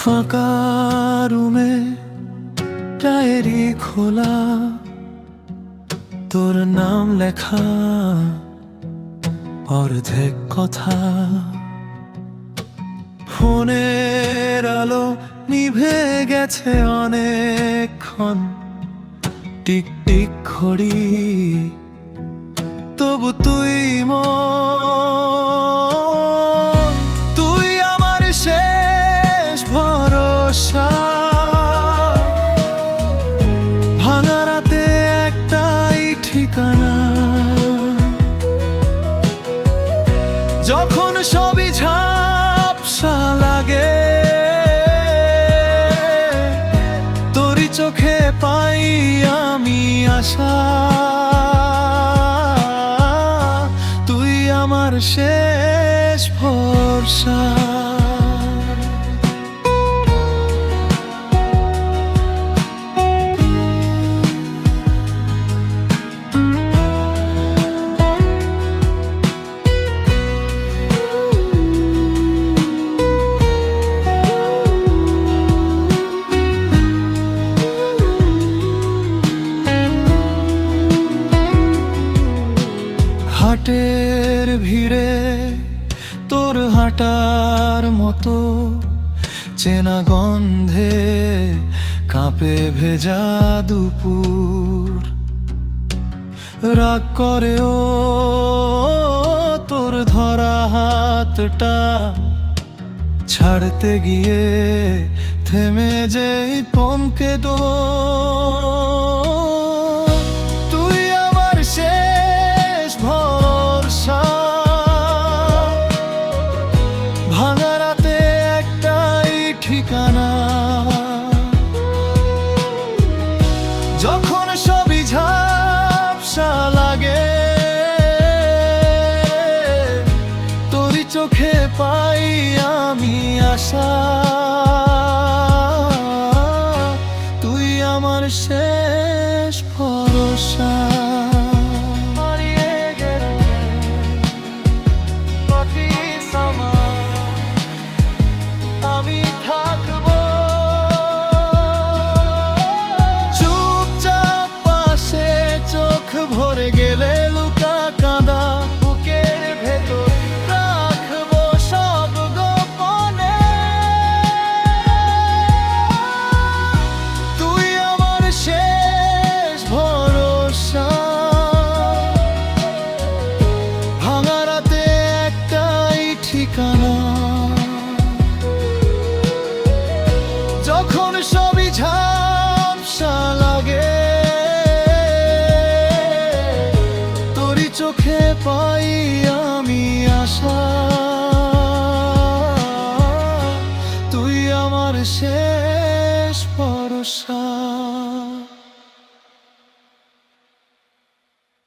ফাঁকা রুমে ডায়েরি খোলা। তোর নাম লেখা, অর্ধেক কথা। ফোনের আলো নিভে গেছে অনেকক্ষণ। টিক টিক ঘড়ি, তবু তুই মন যখন সবই ঝাপসা লাগে তোরি চোখে পাই আমি আশা। তুই আমার শেষ ভরসা। হাটের ভিড়ে তোর হাঁটার মতো চেনা গন্ধে কাঁপে ভেজা দুপুর। রাগ করে, ও, তোর ধরা হাতটা ছাড়তে গিয়ে থেমে যেই পমকে দো μέσα সবই লাগে। তোরি চোখে পাই আমি আশা। তুই আমার শেষ ভরসা।